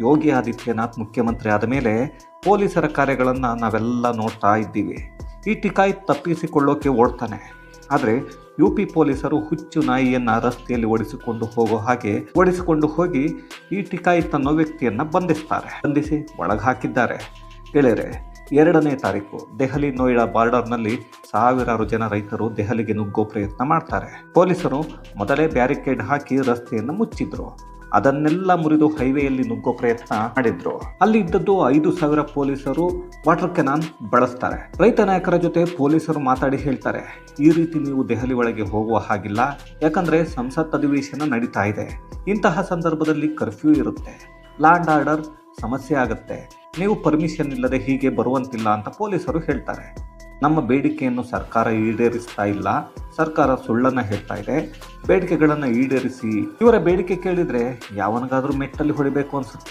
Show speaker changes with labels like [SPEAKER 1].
[SPEAKER 1] ಯೋಗಿ ಆದಿತ್ಯನಾಥ್ ಮುಖ್ಯಮಂತ್ರಿ ಆದ ಮೇಲೆ ಪೊಲೀಸರ ಕಾರ್ಯಗಳನ್ನು ನಾವೆಲ್ಲ ನೋಡ್ತಾ ಇದ್ದೀವಿ. ಈ ಟಿಕಾಯಿ ತಪ್ಪಿಸಿಕೊಳ್ಳೋಕೆ ಓಡ್ತಾನೆ. ಆದರೆ ಯು ಪಿ ಪೊಲೀಸರು ಹುಚ್ಚು ನಾಯಿಯನ್ನು ರಸ್ತೆಯಲ್ಲಿ ಓಡಿಸಿಕೊಂಡು ಹೋಗೋ ಹಾಗೆ ಓಡಿಸಿಕೊಂಡು ಹೋಗಿ ಈ ಟಿಕಾಯಿತ್ ತನ್ನ ವ್ಯಕ್ತಿಯನ್ನು ಬಂಧಿಸ್ತಾರೆ. ಬಂಧಿಸಿ ಒಳಗೆ ಹಾಕಿದ್ದಾರೆ ಗೆಳೆಯರೆ, ಎರಡನೇ ತಾರೀಕು ದೆಹಲಿ ನೋಯ್ಡಾ ಬಾರ್ಡರ್ನಲ್ಲಿ ಸಾವಿರಾರು ಜನ ರೈತರು ದೆಹಲಿಗೆ ನುಗ್ಗೋ ಪ್ರಯತ್ನ ಮಾಡ್ತಾರೆ. ಪೊಲೀಸರು ಮೊದಲೇ ಬ್ಯಾರಿಕೇಡ್ ಹಾಕಿ ರಸ್ತೆಯನ್ನು ಮುಚ್ಚಿದ್ರು. ಅದನ್ನೆಲ್ಲ ಮುರಿದು ಹೈವೇಯಲ್ಲಿ ನುಗ್ಗೋ ಪ್ರಯತ್ನ ಮಾಡಿದ್ರು. ಅಲ್ಲಿ ಇದ್ದದ್ದು ಐದು ಸಾವಿರ ಪೊಲೀಸರು ವಾಟರ್ ಕೆನಾನ್ ಬಳಸ್ತಾರೆ. ರೈತ ನಾಯಕರ ಜೊತೆ ಪೊಲೀಸರು ಮಾತಾಡಿ ಹೇಳ್ತಾರೆ, ಈ ರೀತಿ ನೀವು ದೆಹಲಿ ಒಳಗೆ ಹೋಗುವ ಹಾಗಿಲ್ಲ. ಯಾಕಂದ್ರೆ ಸಂಸತ್ ಅಧಿವೇಶನ ನಡೀತಾ ಇದೆ. ಇಂತಹ ಸಂದರ್ಭದಲ್ಲಿ ಕರ್ಫ್ಯೂ ಇರುತ್ತೆ. ಲ್ಯಾಂಡ್ ಆರ್ಡರ್ ಸಮಸ್ಯೆ ಆಗುತ್ತೆ. ನೀವು ಪರ್ಮಿಷನ್ ಇಲ್ಲದೆ ಹೀಗೆ ಬರುವಂತಿಲ್ಲ ಅಂತ ಪೊಲೀಸರು ಹೇಳ್ತಾರೆ. ನಮ್ಮ ಬೇಡಿಕೆಯನ್ನು ಸರ್ಕಾರ ಈಡೇರಿಸ್ತಾ ಇಲ್ಲ. ಸರ್ಕಾರ ಸುಳ್ಳನ್ನು ಹೇಳ್ತಾ ಇದೆ. ಬೇಡಿಕೆಗಳನ್ನು ಈಡೇರಿಸಿ, ಇವರ ಬೇಡಿಕೆ ಕೇಳಿದ್ರೆ ಯಾವನಿಗಾದ್ರೂ ಮೆಟ್ಟಲ್ಲಿ ಹೊಡಿಬೇಕು ಅನ್ಸುತ್ತೆ.